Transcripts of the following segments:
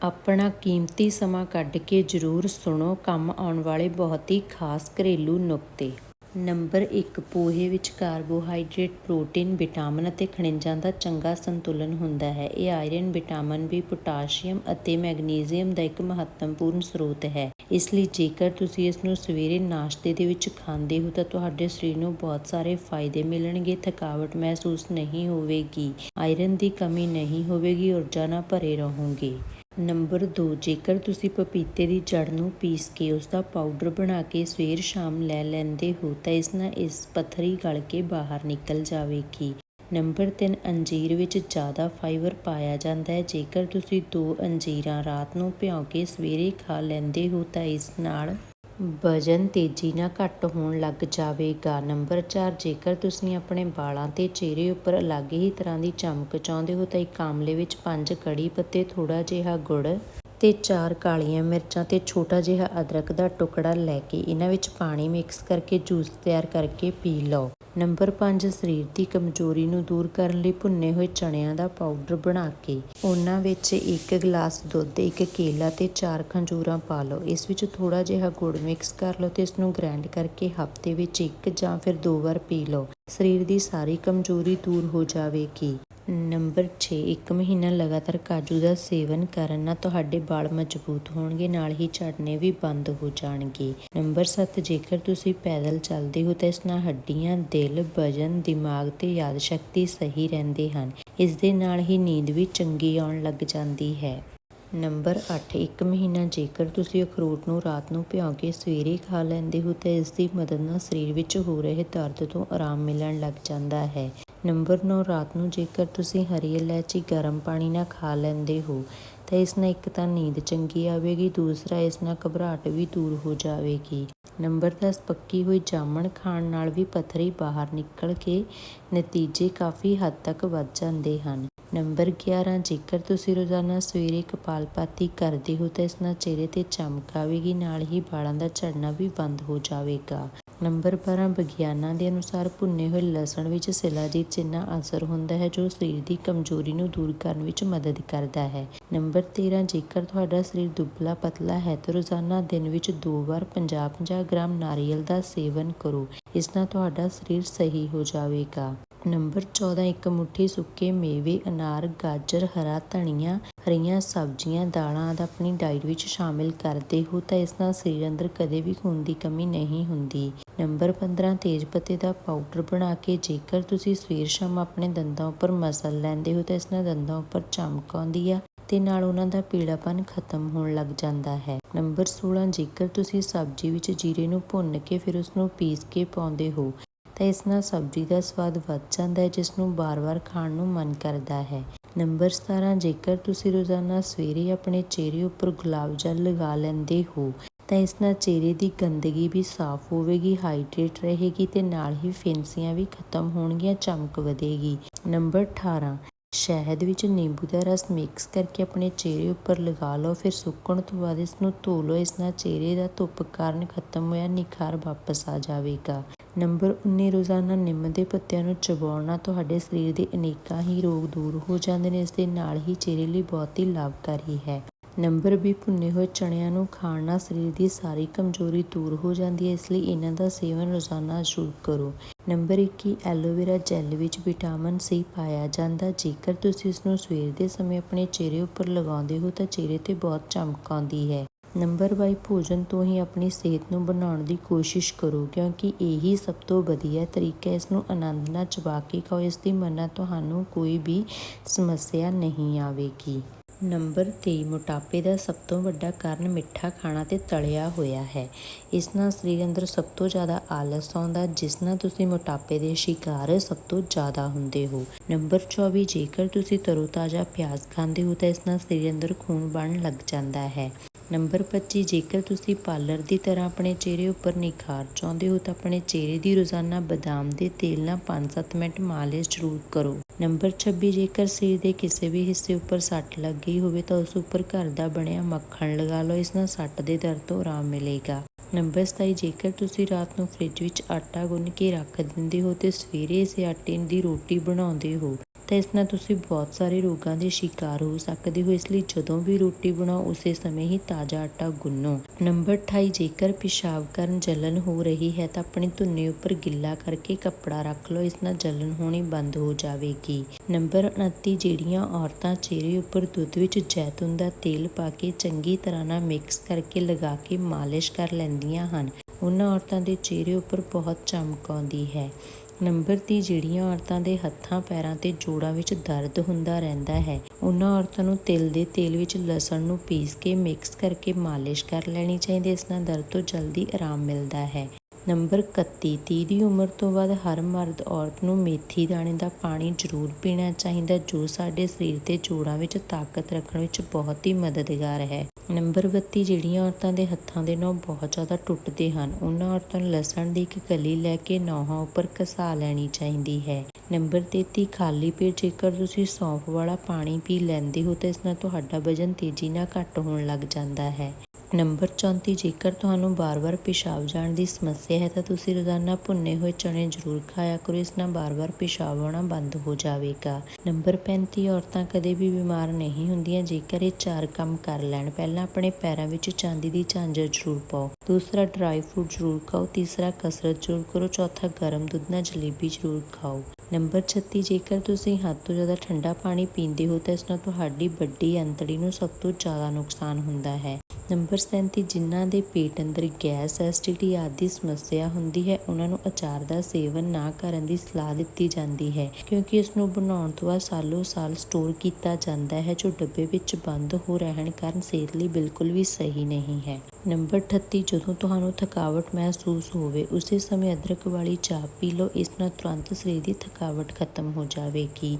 ਆਪਣਾ ਕੀਮਤੀ ਸਮਾਂ ਕੱਢ ਕੇ ਜ਼ਰੂਰ ਸੁਣੋ, ਕੰਮ ਆਉਣ ਵਾਲੇ ਬਹੁਤ ਹੀ ਖਾਸ ਘਰੇਲੂ ਨੁਕਤੇ। ਨੰਬਰ 1 ਪੋਹੇ ਵਿੱਚ ਕਾਰਬੋਹਾਈਡਰੇਟ, ਪ੍ਰੋਟੀਨ, ਵਿਟਾਮਿਨ ਅਤੇ ਖਣਿਜਾਂ ਦਾ ਚੰਗਾ ਸੰਤੁਲਨ ਹੁੰਦਾ ਹੈ। ਇਹ ਆਇਰਨ, ਵਿਟਾਮਿਨ ਵੀ, ਪੋਟਾਸ਼ੀਅਮ ਅਤੇ ਮੈਗਨੀਜ਼ੀਅਮ ਦਾ ਇੱਕ ਮਹੱਤਵਪੂਰਨ ਸਰੋਤ ਹੈ। ਇਸ ਲਈ ਜੇਕਰ ਤੁਸੀਂ ਇਸ ਨੂੰ ਸਵੇਰੇ ਨਾਸ਼ਤੇ ਦੇ ਵਿੱਚ ਖਾਂਦੇ ਹੋ ਤਾਂ ਤੁਹਾਡੇ ਸਰੀਰ ਨੂੰ ਬਹੁਤ ਸਾਰੇ ਫਾਇਦੇ ਮਿਲਣਗੇ। ਥਕਾਵਟ ਮਹਿਸੂਸ ਨਹੀਂ ਹੋਵੇਗੀ, ਆਇਰਨ ਦੀ ਕਮੀ ਨਹੀਂ ਹੋਵੇਗੀ, ਊਰਜਾ ਨਾਲ ਭਰੇ ਰਹੋਗੇ। ਨੰਬਰ 2 ਜੇਕਰ ਤੁਸੀਂ ਪਪੀਤੇ ਦੀ ਜੜ ਨੂੰ ਪੀਸ ਕੇ ਉਸ ਦਾ ਪਾਊਡਰ ਬਣਾ ਕੇ ਸਵੇਰ ਸ਼ਾਮ ਲੈ ਲੈਂਦੇ ਹੋ, ਤਾਂ ਇਸ ਨਾਲ ਇਸ ਪੱਥਰੀ ਗਲ ਕੇ ਬਾਹਰ ਨਿਕਲ ਜਾਵੇਗੀ। ਨੰਬਰ 3 ਅੰਜੀਰ ਵਿੱਚ ਜ਼ਿਆਦਾ ਫਾਈਬਰ ਪਾਇਆ ਜਾਂਦਾ ਹੈ। ਜੇਕਰ ਤੁਸੀਂ ਦੋ ਅੰਜੀਰਾਂ ਰਾਤ ਨੂੰ ਭਿਓ ਕੇ ਸਵੇਰੇ ਖਾ ਲੈਂਦੇ ਹੋ, ਤਾਂ ਇਸ ਨਾਲ ਵਜ਼ਨ ਤੇਜ਼ੀ ਨਾਲ ਘੱਟ ਹੋਣ ਲੱਗ ਜਾਵੇਗਾ। ਨੰਬਰ 4 ਜੇਕਰ ਤੁਸੀਂ ਆਪਣੇ ਵਾਲਾਂ ਤੇ ਚਿਹਰੇ ਉੱਪਰ ਅਲੱਗ ਹੀ ਤਰ੍ਹਾਂ ਦੀ ਚਮਕ ਚਾਹੁੰਦੇ ਹੋ, ਤਾਂ ਇੱਕ ਆਮਲੇ ਵਿੱਚ ਪੰਜ ਕੜੀ ਪੱਤੇ ਥੋੜਾ ਜਿਹਾ ਗੁੜ ਤੇ ਚਾਰ ਕਾਲੀਆਂ ਮਿਰਚਾਂ ਤੇ ਛੋਟਾ ਜਿਹਾ ਅਦਰਕ ਦਾ ਟੁਕੜਾ ਲੈ ਕੇ ਇਹਨਾਂ ਵਿੱਚ ਪਾਣੀ ਮਿਕਸ ਕਰਕੇ ਜੂਸ ਤਿਆਰ ਕਰਕੇ ਪੀ ਲਓ। ਨੰਬਰ 5 ਸਰੀਰ ਦੀ ਕਮਜ਼ੋਰੀ ਨੂੰ ਦੂਰ ਕਰਨ ਲਈ ਭੁੰਨੇ ਹੋਏ ਚਣਿਆਂ ਦਾ ਪਾਊਡਰ ਬਣਾ ਕੇ ਉਹਨਾਂ ਵਿੱਚ ਇੱਕ ਗਲਾਸ ਦੁੱਧ, ਇੱਕ ਕੇਲਾ ਤੇ ਚਾਰ ਖੰਜੂਰਾਂ ਪਾ ਲਓ। ਇਸ ਵਿੱਚ ਥੋੜਾ ਜਿਹਾ ਗੁੜ ਮਿਕਸ ਕਰ ਲਓ ਤੇ ਇਸ ਨੂੰ ਗ੍ਰਾਈਂਡ ਕਰਕੇ ਹਫ਼ਤੇ ਵਿੱਚ ਇੱਕ ਜਾਂ ਫਿਰ ਦੋ ਵਾਰ ਪੀ ਲਓ। ਸਰੀਰ ਦੀ ਸਾਰੀ ਕਮਜ਼ੋਰੀ ਦੂਰ ਹੋ ਜਾਵੇਗੀ। ਨੰਬਰ 6 ਇੱਕ ਮਹੀਨਾ ਲਗਾਤਾਰ ਕਾਜੂ ਦਾ ਸੇਵਨ ਕਰਨ ਨਾਲ ਤੁਹਾਡੇ ਵਾਲ ਮਜ਼ਬੂਤ ਹੋਣਗੇ, ਨਾਲ ਹੀ ਝੜਨੇ ਵੀ ਬੰਦ ਹੋ ਜਾਣਗੇ। ਨੰਬਰ 7 ਜੇਕਰ ਤੁਸੀਂ ਪੈਦਲ ਚੱਲਦੇ ਹੋ ਤਾਂ ਇਸ ਨਾਲ ਹੱਡੀਆਂ, ਦਿਲ, ਵਜਨ, ਦਿਮਾਗ ਤੇ ਯਾਦ ਸ਼ਕਤੀ ਸਹੀ ਰਹਿੰਦੇ ਹਨ। ਇਸ ਦੇ ਨਾਲ ਹੀ ਨੀਂਦ ਵੀ ਚੰਗੀ ਆਉਣ ਲੱਗ ਜਾਂਦੀ ਹੈ। ਨੰਬਰ 8 ਇੱਕ ਮਹੀਨਾ ਜੇਕਰ ਤੁਸੀਂ ਅਖਰੋਟ ਨੂੰ ਰਾਤ ਨੂੰ ਭਿਓ ਕੇ ਸਵੇਰੇ ਖਾ ਲੈਂਦੇ ਹੋ ਤਾਂ ਇਸ ਦੀ ਮਦਦ ਨਾਲ ਸਰੀਰ ਵਿੱਚ ਹੋ ਰਹੇ ਦਰਦ ਤੋਂ ਆਰਾਮ ਮਿਲਣ ਲੱਗ ਜਾਂਦਾ ਹੈ। ਨੰਬਰ 9 ਰਾਤ ਨੂੰ ਜੇਕਰ ਤੁਸੀਂ ਹਰੀ ਇਲਾਇਚੀ ਗਰਮ ਪਾਣੀ ਨਾਲ ਖਾ ਲੈਂਦੇ ਹੋ ਤਾਂ ਇਸ ਨਾਲ ਇੱਕ ਤਾਂ ਨੀਂਦ ਚੰਗੀ ਆਵੇਗੀ, ਦੂਸਰਾ ਇਸ ਨਾਲ ਘਬਰਾਹਟ ਵੀ ਦੂਰ ਹੋ ਜਾਵੇਗੀ। ਨੰਬਰ 10 ਪੱਕੀ ਹੋਈ ਜਾਮਣ ਖਾਣ ਨਾਲ ਵੀ ਪਥਰੀ ਬਾਹਰ ਨਿਕਲ ਕੇ ਨਤੀਜੇ ਕਾਫੀ ਹੱਦ ਤੱਕ ਵੱਧ ਜਾਂਦੇ ਹਨ। ਨੰਬਰ 11 ਜੇਕਰ ਤੁਸੀਂ ਰੋਜ਼ਾਨਾ ਸਵੇਰੇ ਕਪਾਲਪਾਤੀ ਕਰਦੇ ਹੋ ਤਾਂ ਇਸ ਨਾਲ ਚਿਹਰੇ ਤੇ ਚਮਕ ਆਵੇਗੀ, ਨਾਲ ਹੀ ਵਾਲਾਂ ਦਾ ਝੜਨਾ ਵੀ ਬੰਦ ਹੋ ਜਾਵੇਗਾ। ਨੰਬਰ 12 ਵਿਗਿਆਨਾਂ ਦੇ ਅਨੁਸਾਰ ਭੁੰਨੇ ਹੋਏ ਲਸਣ ਵਿੱਚ ਸਿਲਾਜੀਤ ਚਿੰਨਾ ਅਸਰ ਹੁੰਦਾ ਹੈ, ਜੋ ਸਰੀਰ ਦੀ ਕਮਜ਼ੋਰੀ ਨੂੰ ਦੂਰ ਕਰਨ ਵਿੱਚ ਮਦਦ ਕਰਦਾ ਹੈ। ਨੰਬਰ 13 ਜੇਕਰ ਤੁਹਾਡਾ ਸਰੀਰ ਦੁਬਲਾ ਪਤਲਾ ਹੈ, ਤਾਂ ਰੋਜ਼ਾਨਾ ਦਿਨ ਵਿੱਚ ਦੋ ਵਾਰ 50-50 ਗ੍ਰਾਮ ਨਾਰੀਅਲ ਦਾ ਸੇਵਨ ਕਰੋ। ਇਸ ਨਾਲ ਤੁਹਾਡਾ ਸਰੀਰ ਸਹੀ ਹੋ ਜਾਵੇਗਾ। ਨੰਬਰ 14 ਇੱਕ ਮੁਠੀ ਸੁੱਕੇ ਮੇਵੇ, ਅਨਾਰ, ਗਾਜਰ, ਹਰਾ ਧਨੀਆ, ਹਰੀਆਂ ਸਬਜ਼ੀਆਂ, ਦਾਲਾਂ ਆਦਿ ਆਪਣੀ ਡਾਈਟ ਵਿੱਚ ਸ਼ਾਮਿਲ ਕਰਦੇ ਹੋ ਤਾਂ ਇਸ ਨਾਲ ਸਰੀਰ ਅੰਦਰ ਕਦੇ ਵੀ ਖੂਨ ਦੀ ਕਮੀ ਨਹੀਂ ਹੁੰਦੀ। ਨੰਬਰ 15 ਤੇਜ ਪੱਤੇ ਦਾ ਪਾਊਡਰ ਬਣਾ ਕੇ ਜੇਕਰ ਤੁਸੀਂ ਸਵੇਰ ਸ਼ਾਮ ਆਪਣੇ ਦੰਦਾਂ ਉੱਪਰ ਮਸਲ ਲੈਂਦੇ ਹੋ ਤਾਂ ਇਸ ਨਾਲ ਦੰਦਾਂ ਉੱਪਰ ਚਮਕ ਆਉਂਦੀ ਆ ਤੇ ਨਾਲ ਉਹਨਾਂ ਦਾ ਪੀੜਾਪਨ ਖਤਮ ਹੋਣ ਲੱਗ ਜਾਂਦਾ ਹੈ। ਨੰਬਰ 16 ਜੇਕਰ ਤੁਸੀਂ ਸਬਜ਼ੀ ਵਿੱਚ ਜੀਰੇ ਨੂੰ ਭੁੰਨ ਕੇ ਫਿਰ ਉਸ ਨੂੰ ਪੀਸ ਕੇ ਪਾਉਂਦੇ ਹੋ ਤਾਂ ਇਸ ਨਾਲ ਸਬਜ਼ੀ ਦਾ ਸਵਾਦ ਵੱਧ ਜਾਂਦਾ ਹੈ, ਜਿਸ ਨੂੰ ਬਾਰ-ਬਾਰ ਖਾਣ ਨੂੰ ਮਨ ਕਰਦਾ ਹੈ। ਨੰਬਰ 17 ਜੇਕਰ ਤੁਸੀਂ ਰੋਜ਼ਾਨਾ ਸਵੇਰੇ ਆਪਣੇ ਚਿਹਰੇ ਉੱਪਰ ਗੁਲਾਬ ਜਲ ਲਗਾ ਲੈਂਦੇ ਹੋ, ਤਾਂ ਇਸ ਨਾਲ ਚਿਹਰੇ ਦੀ ਗੰਦਗੀ ਵੀ ਸਾਫ਼ ਹੋਵੇਗੀ, ਹਾਈਡਰੇਟ ਰਹੇਗੀ ਤੇ ਨਾਲ ਹੀ ਫਿੰਸੀਆਂ ਵੀ ਖਤਮ ਹੋਣਗੀਆਂ, ਚਮਕ ਵਧੇਗੀ। ਨੰਬਰ 18 ਸ਼ਹਿਦ ਵਿੱਚ ਨਿੰਬੂ ਦਾ ਰਸ ਮਿਕਸ ਕਰਕੇ ਆਪਣੇ ਚਿਹਰੇ ਉੱਪਰ ਲਗਾ ਲਓ, ਫਿਰ ਸੁੱਕਣ ਤੋਂ ਬਾਅਦ ਇਸ ਨੂੰ ਧੋ ਲਓ। ਇਸ ਨਾਲ ਚਿਹਰੇ ਦਾ ਧੁੱਪ ਕਾਰਨ ਖਤਮ ਹੋਇਆ ਨਿਖਾਰ ਵਾਪਸ ਆ ਜਾਵੇਗਾ। ਨੰਬਰ 19 ਰੋਜ਼ਾਨਾ ਨਿੰਮ ਦੇ ਪੱਤਿਆਂ ਨੂੰ ਚਬਾਉਣਾ। ਤੁਹਾਡੇ ਸਰੀਰ ਦੇ ਅਨੇਕਾਂ ਹੀ ਰੋਗ ਦੂਰ ਹੋ ਜਾਂਦੇ ਨੇ, ਇਸ ਦੇ ਨਾਲ ਹੀ ਚਿਹਰੇ ਲਈ ਬਹੁਤ ਹੀ ਲਾਭਕਾਰੀ ਹੈ। ਨੰਬਰ 20 ਭੁੰਨੇ ਹੋਏ ਚਣਿਆਂ ਨੂੰ ਖਾਣ ਨਾਲ ਸਰੀਰ ਦੀ ਸਾਰੀ ਕਮਜ਼ੋਰੀ ਦੂਰ ਹੋ ਜਾਂਦੀ ਹੈ, ਇਸ ਲਈ ਇਹਨਾਂ ਦਾ ਸੇਵਨ ਰੋਜ਼ਾਨਾ ਜ਼ਰੂਰ ਕਰੋ। ਨੰਬਰ 21 ਐਲੋਵੇਰਾ ਜੈੱਲ ਵਿੱਚ ਵਿਟਾਮਿਨ ਸੀ ਪਾਇਆ ਜਾਂਦਾ। ਜੇਕਰ ਤੁਸੀਂ ਇਸ ਨੂੰ ਸਵੇਰ ਦੇ ਸਮੇਂ ਆਪਣੇ ਚਿਹਰੇ ਉੱਪਰ ਲਗਾਉਂਦੇ ਹੋ, ਤਾਂ ਚਿਹਰੇ ਤੇ ਬਹੁਤ ਚਮਕ ਆਉਂਦੀ ਹੈ। ਨੰਬਰ 22 ਭੋਜਨ ਤੋਂ ਹੀ ਆਪਣੀ ਸਿਹਤ ਨੂੰ ਬਣਾਉਣ ਦੀ ਕੋਸ਼ਿਸ਼ ਕਰੋ, ਕਿਉਂਕਿ ਇਹੀ ਸਭ ਤੋਂ ਵਧੀਆ ਤਰੀਕਾ ਇਸ ਨੂੰ ਆਨੰਦ ਨਾਲ ਚਬਾ ਕੇ ਖਾਓ, ਇਸ ਦੀ ਮਨਾ ਤੁਹਾਨੂੰ ਕੋਈ ਵੀ ਸਮੱਸਿਆ ਨਹੀਂ ਆਵੇਗੀ। ਨੰਬਰ 23 ਮੋਟਾਪੇ ਦਾ ਸਭ ਤੋਂ ਵੱਡਾ ਕਾਰਨ ਮਿੱਠਾ ਖਾਣਾ ਤੇ ਤਲਿਆ ਹੋਇਆ ਹੈ। ਇਸ ਨਾਲ ਸਰੀਰ ਅੰਦਰ ਸਭ ਤੋਂ ਜ਼ਿਆਦਾ ਆਲਸ ਆਉਂਦਾ, ਜਿਸ ਨਾਲ ਤੁਸੀਂ ਮੋਟਾਪੇ ਦੇ ਸ਼ਿਕਾਰ ਸਭ ਤੋਂ ਜ਼ਿਆਦਾ ਹੁੰਦੇ ਹੋ। ਨੰਬਰ 24 ਜੇਕਰ ਤੁਸੀਂ ਤਰੋਤਾਜ਼ਾ ਪਿਆਜ਼ ਖਾਂਦੇ ਹੋ ਤਾਂ ਇਸ ਨਾਲ ਸਰੀਰ ਅੰਦਰ ਖੂਨ ਬਣਨ ਲੱਗ ਜਾਂਦਾ ਹੈ। ਨੰਬਰ 25 ਜੇਕਰ ਤੁਸੀਂ ਪਾਰਲਰ ਦੀ ਤਰ੍ਹਾਂ ਆਪਣੇ ਚਿਹਰੇ ਉੱਪਰ ਨਿਖਾਰ ਚਾਹੁੰਦੇ ਹੋ ਤਾਂ ਆਪਣੇ ਚਿਹਰੇ ਦੀ ਰੋਜ਼ਾਨਾ ਬਦਾਮ ਦੇ ਤੇਲ ਨਾਲ 5-7 ਮਿੰਟ ਮਾਲਿਸ਼ ਜ਼ਰੂਰ ਕਰੋ। ਨੰਬਰ 26 ਜੇਕਰ ਸਰੀਰ ਦੇ ਕਿਸੇ ਵੀ ਹਿੱਸੇ ਉੱਪਰ ਸੱਟ ਲੱਗ ਗਈ ਹੋਵੇ ਤਾਂ ਉਸ ਉੱਪਰ ਘਰ ਦਾ ਬਣਿਆ ਮੱਖਣ ਲਗਾ ਲਓ, ਇਸ ਨਾਲ ਸੱਟ ਦੇ ਦਰਦ ਤੋਂ ਆਰਾਮ ਮਿਲੇਗਾ। ਨੰਬਰ 27 ਜੇਕਰ ਤੁਸੀਂ ਰਾਤ ਨੂੰ ਫ੍ਰਿਜ ਵਿੱਚ ਆਟਾ ਗੁੰਨ ਕੇ ਰੱਖ ਦਿੰਦੇ ਹੋ ਤੇ ਸਵੇਰੇ ਇਸੇ ਆਟੇ ਦੀ ਰੋਟੀ ਬਣਾਉਂਦੇ ਹੋ ਤਾਂ ਇਸ ਨਾਲ ਤੁਸੀਂ ਬਹੁਤ ਸਾਰੇ ਰੋਗਾਂ ਦੇ ਸ਼ਿਕਾਰ ਹੋ ਸਕਦੇ ਹੋ। ਇਸ ਲਈ ਜਦੋਂ ਵੀ ਰੋਟੀ ਬਣਾਓ, ਉਸੇ ਸਮੇਂ ਹੀ ਤਾਜ਼ਾ ਆਟਾ ਗੁੰਨੋ। ਨੰਬਰ 28 ਜੇਕਰ ਪਿਸ਼ਾਬ ਕਰਨ ਜਲਨ ਹੋ ਰਹੀ ਹੈ, ਤਾਂ ਆਪਣੀ ਧੁੰਨੀ ਉੱਪਰ ਗਿੱਲਾ ਕਰਕੇ ਕੱਪੜਾ ਰੱਖ ਲਓ। ਇਸ ਨਾਲ ਜਲਨ ਹੋਣੀ ਬੰਦ ਹੋ ਜਾਵੇਗੀ। ਨੰਬਰ 29 ਜਿਹੜੀਆਂ ਔਰਤਾਂ ਚਿਹਰੇ ਉੱਪਰ ਦੁੱਧ ਵਿੱਚ ਜੈਤੂਨ ਦਾ ਤੇਲ ਪਾ ਕੇ ਚੰਗੀ ਤਰ੍ਹਾਂ ਨਾਲ ਮਿਕਸ ਕਰਕੇ ਲਗਾ ਕੇ ਮਾਲਿਸ਼ ਕਰ ਲੈਂਦੀਆਂ ਹਨ, ਉਹਨਾਂ ਔਰਤਾਂ ਦੇ ਚਿਹਰੇ ਉੱਪਰ ਬਹੁਤ ਚਮਕ ਆਉਂਦੀ ਹੈ। ਨੰਬਰ 30 ਜਿਹੜੀਆਂ ਔਰਤਾਂ ਦੇ ਹੱਥਾਂ, ਪੈਰਾਂ ਤੇ ਜੋੜਾਂ ਵਿੱਚ ਦਰਦ ਹੁੰਦਾ ਰਹਿੰਦਾ ਹੈ, ਉਹਨਾਂ ਔਰਤਾਂ ਨੂੰ ਤਿਲ ਦੇ ਤੇਲ ਵਿੱਚ ਲਸਣ ਨੂੰ ਪੀਸ ਕੇ ਮਿਕਸ ਕਰਕੇ ਮਾਲਿਸ਼ ਕਰ ਲੈਣੀ ਚਾਹੀਦੀ ਹੈ। ਇਸ ਨਾਲ ਦਰਦ ਤੋਂ ਜਲਦੀ ਆਰਾਮ ਮਿਲਦਾ ਹੈ। ਨੰਬਰ 31 30 ਦੀ ਉਮਰ ਤੋਂ ਬਾਅਦ ਹਰ ਮਰਦ ਔਰਤ ਨੂੰ ਮੇਥੀ ਦਾਣੇ ਦਾ ਪਾਣੀ ਜ਼ਰੂਰ ਪੀਣਾ ਚਾਹੀਦਾ ਜੋ ਸਾਡੇ ਸਰੀਰ ਤੇ ਜੋੜਾਂ ਵਿੱਚ ਤਾਕਤ ਰੱਖਣ ਵਿੱਚ ਬਹੁਤ ਹੀ ਮਦਦਗਾਰ ਹੈ। ਨੰਬਰ 32 ਜਿਹੜੀਆਂ ਔਰਤਾਂ ਦੇ ਹੱਥਾਂ ਦੇ ਨਹੁੰ ਬਹੁਤ ਜ਼ਿਆਦਾ ਟੁੱਟਦੇ ਹਨ, ਉਹਨਾਂ ਔਰਤਾਂ ਨੂੰ ਲਸਣ ਦੀ ਇੱਕ ਕਲੀ ਲੈ ਕੇ ਨਹੁੰਾਂ ਉੱਪਰ ਘਸਾ ਲੈਣੀ ਚਾਹੀਦੀ ਹੈ। ਨੰਬਰ 33 ਖਾਲੀ ਪੇਟ ਜੇਕਰ ਤੁਸੀਂ ਸੌਂਫ ਵਾਲਾ ਪਾਣੀ ਪੀ ਲੈਂਦੇ ਹੋ ਤਾਂ ਇਸ ਨਾਲ ਤੁਹਾਡਾ ਵਜ਼ਨ ਤੇਜ਼ੀ ਨਾਲ ਘੱਟ ਹੋਣ ਲੱਗ ਜਾਂਦਾ ਹੈ। ਨੰਬਰ 34 ਜੇਕਰ ਤੁਹਾਨੂੰ ਬਾਰ-ਬਾਰ ਪਿਸ਼ਾਬ ਜਾਣ ਦੀ ਸਮੱਸਿਆ ਹੈ, ਤਾਂ ਤੁਸੀਂ ਰੋਜ਼ਾਨਾ ਭੁੰਨੇ ਹੋਏ ਚਣੇ ਜ਼ਰੂਰ ਖਾਇਆ ਕਰੋ। ਇਸ ਨਾਲ ਬਾਰ-ਬਾਰ ਪਿਸ਼ਾਬ ਆਉਣਾ ਬੰਦ ਹੋ ਜਾਵੇਗਾ। ਨੰਬਰ 35 ਔਰਤਾਂ ਕਦੇ ਵੀ ਬਿਮਾਰ ਨਹੀਂ ਹੁੰਦੀਆਂ, ਜੇਕਰ ਇਹ ਚਾਰ ਕੰਮ ਕਰ ਲੈਣ। ਪਹਿਲਾਂ ਆਪਣੇ ਪੈਰਾਂ ਵਿੱਚ ਚਾਂਦੀ ਦੀ ਝਾਂਜਰ ਜ਼ਰੂਰ ਪਾਓ। ਦੂਸਰਾ, ਡਰਾਈ ਫਰੂਟ ਜ਼ਰੂਰ ਖਾਓ। ਤੀਸਰਾ, ਕਸਰਤ ਜ਼ਰੂਰ ਕਰੋ। ਚੌਥਾ, ਗਰਮ ਦੁੱਧ ਨਾਲ ਜਲੇਬੀ ਜ਼ਰੂਰ ਖਾਓ। ਨੰਬਰ 36 ਜੇਕਰ ਤੁਸੀਂ ਹੱਦ ਤੋਂ ਜ਼ਿਆਦਾ ਠੰਡਾ ਪਾਣੀ ਪੀਂਦੇ ਹੋ, ਤਾਂ ਇਸ ਨਾਲ ਤੁਹਾਡੀ ਵੱਡੀ ਅੰਤੜੀ ਨੂੰ ਸਭ ਤੋਂ ਜ਼ਿਆਦਾ ਨੁਕਸਾਨ ਹੁੰਦਾ ਹੈ। ਨੰਬਰ 37 ਜਿਨ੍ਹਾਂ ਦੇ ਪੇਟ ਅੰਦਰ ਗੈਸ ਐਸਿਡਿਟੀ ਆਦਿ ਸਮੱਸਿਆ ਹੁੰਦੀ ਹੈ, ਉਹਨਾਂ ਨੂੰ ਅਚਾਰ ਦਾ ਸੇਵਨ ਨਾ ਕਰਨ ਦੀ ਸਲਾਹ ਦਿੱਤੀ ਜਾਂਦੀ ਹੈ, ਕਿਉਂਕਿ ਇਸ ਨੂੰ ਬਣਾਉਣ ਤੋਂ ਬਾਅਦ ਸਾਲੋ ਸਾਲ ਸਟੋਰ ਕੀਤਾ ਜਾਂਦਾ ਹੈ, ਜੋ ਡੱਬੇ ਵਿੱਚ ਬੰਦ ਹੋ ਰਹਿਣ ਕਾਰਨ ਸਿਹਤ ਲਈ ਬਿਲਕੁਲ ਵੀ ਸਹੀ ਨਹੀਂ ਹੈ। ਨੰਬਰ 38 ਜਦੋਂ ਤੁਹਾਨੂੰ ਥਕਾਵਟ ਮਹਿਸੂਸ ਹੋਵੇ, ਉਸੇ ਸਮੇਂ ਅਦਰਕ ਵਾਲੀ ਚਾਹ ਪੀ ਲਓ। ਇਸ ਨਾਲ ਤੁਰੰਤ ਸਰੀਰ ਦੀ ਥਕਾਵਟ ਖਤਮ ਹੋ ਜਾਵੇਗੀ।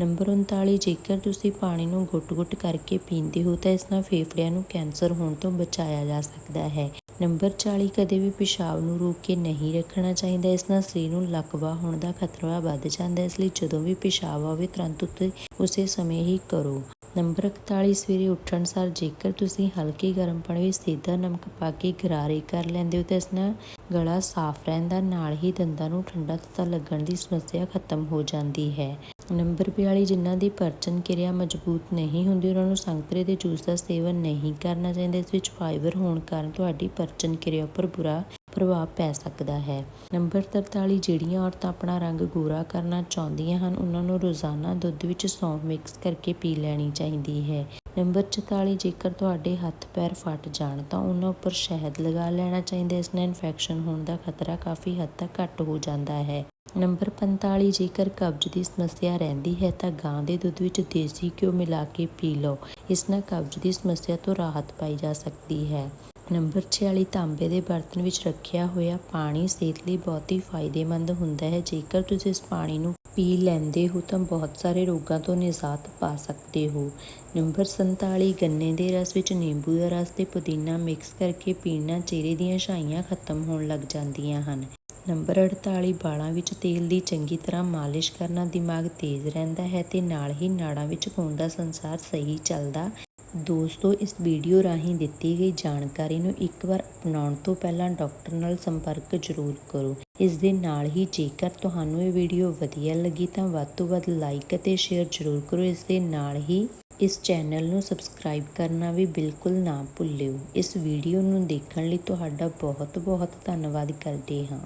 ਨੰਬਰ 39 ਜੇਕਰ ਤੁਸੀਂ ਪਾਣੀ ਨੂੰ ਗੁੱਟ ਗੁੱਟ ਕਰਕੇ ਪੀਂਦੇ ਹੋ, ਤਾਂ ਇਸ ਨਾਲ ਫੇਫੜਿਆਂ ਨੂੰ ਕੈਂਸਰ ਹੋਣ ਤੋਂ ਬਚਾਇਆ ਜਾ ਸਕਦਾ ਹੈ। ਨੰਬਰ 40 ਕਦੇ ਵੀ ਪਿਸ਼ਾਬ ਨੂੰ ਰੋਕ ਕੇ ਨਹੀਂ ਰੱਖਣਾ ਚਾਹੀਦਾ। ਇਸ ਨਾਲ ਸਰੀਰ ਨੂੰ ਲਕਵਾ ਹੋਣ ਦਾ ਖਤਰਾ ਵੱਧ ਜਾਂਦਾ ਇਸ ਲਈ ਜਦੋਂ ਵੀ ਪਿਸ਼ਾਬ ਆਵੇ, ਤੁਰੰਤ ਉੱਤੇ ਉਸੇ ਸਮੇਂ ਹੀ ਕਰੋ। ਨੰਬਰ 41 ਸਵੇਰੇ ਉੱਠਣ ਸਾਰ ਜੇਕਰ ਤੁਸੀਂ ਹਲਕੇ ਗਰਮ ਪਾਣੀ ਵਿੱਚ ਸਿੱਧਾ ਨਮਕ ਪਾ ਕੇ ਗਰਾਰੇ ਕਰ ਲੈਂਦੇ ਹੋ ਤਾਂ ਇਸ ਨਾਲ ਗਲਾ ਸਾਫ਼ ਰਹਿੰਦਾ, ਨਾਲ ਹੀ ਦੰਦਾਂ ਨੂੰ ਠੰਡਾ ਤੱਤਾ ਲੱਗਣ ਦੀ ਸਮੱਸਿਆ ਖਤਮ ਹੋ ਜਾਂਦੀ ਹੈ। ਨੰਬਰ 42 ਜਿਨ੍ਹਾਂ ਦੀ ਪਰਚਨ ਕਿਰਿਆ ਮਜ਼ਬੂਤ ਨਹੀਂ ਹੁੰਦੀ, ਉਹਨਾਂ ਨੂੰ ਸੰਤਰੇ ਦੇ ਜੂਸ ਦਾ ਸੇਵਨ ਨਹੀਂ ਕਰਨਾ ਚਾਹੀਦਾ, ਇਸ ਵਿੱਚ ਫਾਈਬਰ ਹੋਣ ਕਾਰਨ ਤੁਹਾਡੀ ਪਰਚਨ ਕਿਰਿਆ ਉੱਪਰ ਬੁਰਾ ਪ੍ਰਭਾਵ ਪੈ ਸਕਦਾ ਹੈ। ਨੰਬਰ 43 ਜਿਹੜੀਆਂ ਔਰਤਾਂ ਆਪਣਾ ਰੰਗ ਗੋਰਾ ਕਰਨਾ ਚਾਹੁੰਦੀਆਂ ਹਨ, ਉਹਨਾਂ ਨੂੰ ਰੋਜ਼ਾਨਾ ਦੁੱਧ ਵਿੱਚ ਸੌਂਫ ਮਿਕਸ ਕਰਕੇ ਪੀ ਲੈਣੀ ਚਾਹੀਦੀ ਹੈ। ਨੰਬਰ 44 ਜੇਕਰ ਤੁਹਾਡੇ ਹੱਥ ਪੈਰ ਫਟ ਜਾਣ, ਤਾਂ ਉਹਨਾਂ ਉੱਪਰ ਸ਼ਹਿਦ ਲਗਾ ਲੈਣਾ ਚਾਹੀਦਾ, ਇਸ ਨਾਲ ਇਨਫੈਕਸ਼ਨ ਹੋਣ ਦਾ ਖਤਰਾ ਕਾਫੀ ਹੱਦ ਤੱਕ ਘੱਟ ਹੋ ਜਾਂਦਾ ਹੈ। ਨੰਬਰ 45 ਜੇਕਰ ਕਬਜ਼ ਦੀ ਸਮੱਸਿਆ ਰਹਿੰਦੀ ਹੈ ਤਾਂ ਗਾਂ ਦੇ ਦੁੱਧ ਵਿੱਚ ਦੇਸੀ ਘਿਓ ਮਿਲਾ ਕੇ ਪੀ ਲਓ। ਇਸ ਨਾਲ ਕਬਜ਼ ਦੀ ਸਮੱਸਿਆ ਤੋਂ ਰਾਹਤ ਪਾਈ ਜਾ ਸਕਦੀ ਹੈ। ਨੰਬਰ 46 ਤਾਂਬੇ ਦੇ ਬਰਤਨ ਵਿੱਚ ਰੱਖਿਆ ਹੋਇਆ ਪਾਣੀ ਸਿਹਤ ਲਈ ਬਹੁਤ ਹੀ ਫਾਇਦੇਮੰਦ ਹੁੰਦਾ ਹੈ। ਜੇਕਰ ਤੁਸੀਂ ਇਸ ਪਾਣੀ ਨੂੰ ਪੀ ਲੈਂਦੇ ਹੋ ਤਾਂ ਬਹੁਤ ਸਾਰੇ ਰੋਗਾਂ ਤੋਂ ਨਿਜਾਤ ਪਾ ਸਕਦੇ ਹੋ। ਨੰਬਰ 47 ਗੰਨੇ ਦੇ ਰਸ ਵਿੱਚ ਨਿੰਬੂ ਦਾ ਰਸ ਤੇ ਪੁਦੀਨਾ ਮਿਕਸ ਕਰਕੇ ਪੀਣਾ ਚਿਹਰੇ ਦੀਆਂ ਛਾਈਆਂ ਖਤਮ ਹੋਣ ਲੱਗ ਜਾਂਦੀਆਂ ਹਨ। ਨੰਬਰ 48 ਵਾਲਾਂ ਵਿੱਚ ਤੇਲ ਦੀ ਚੰਗੀ ਤਰ੍ਹਾਂ ਮਾਲਿਸ਼ ਕਰਨਾ ਦਿਮਾਗ ਤੇਜ਼ ਰਹਿੰਦਾ ਹੈ ਤੇ ਨਾਲ ਹੀ ਨਾੜਾਂ ਵਿੱਚ ਖੂਨ ਦਾ ਸੰਸਾਰ ਸਹੀ ਚੱਲਦਾ। ਦੋਸਤੋ, ਇਸ ਵੀਡੀਓ ਰਾਹੀਂ ਦਿੱਤੀ ਗਈ ਜਾਣਕਾਰੀ ਨੂੰ ਇੱਕ ਵਾਰ ਅਪਣਾਉਣ ਤੋਂ ਪਹਿਲਾਂ ਡਾਕਟਰ ਨਾਲ ਸੰਪਰਕ ਜ਼ਰੂਰ ਕਰੋ। ਇਸ ਦੇ ਨਾਲ ਹੀ ਜੇਕਰ ਤੁਹਾਨੂੰ ਇਹ ਵੀਡੀਓ ਵਧੀਆ ਲੱਗੀ ਤਾਂ ਵੱਧ ਤੋਂ ਵੱਧ ਲਾਈਕ ਅਤੇ ਸ਼ੇਅਰ ਜ਼ਰੂਰ ਕਰੋ। ਇਸ ਦੇ ਨਾਲ ਹੀ ਇਸ ਚੈਨਲ ਨੂੰ ਸਬਸਕ੍ਰਾਈਬ ਕਰਨਾ ਵੀ ਬਿਲਕੁਲ ਨਾ ਭੁੱਲਿਓ। ਇਸ ਵੀਡੀਓ ਨੂੰ ਦੇਖਣ ਲਈ ਤੁਹਾਡਾ ਬਹੁਤ ਬਹੁਤ ਧੰਨਵਾਦ ਕਰਦੇ ਹਾਂ।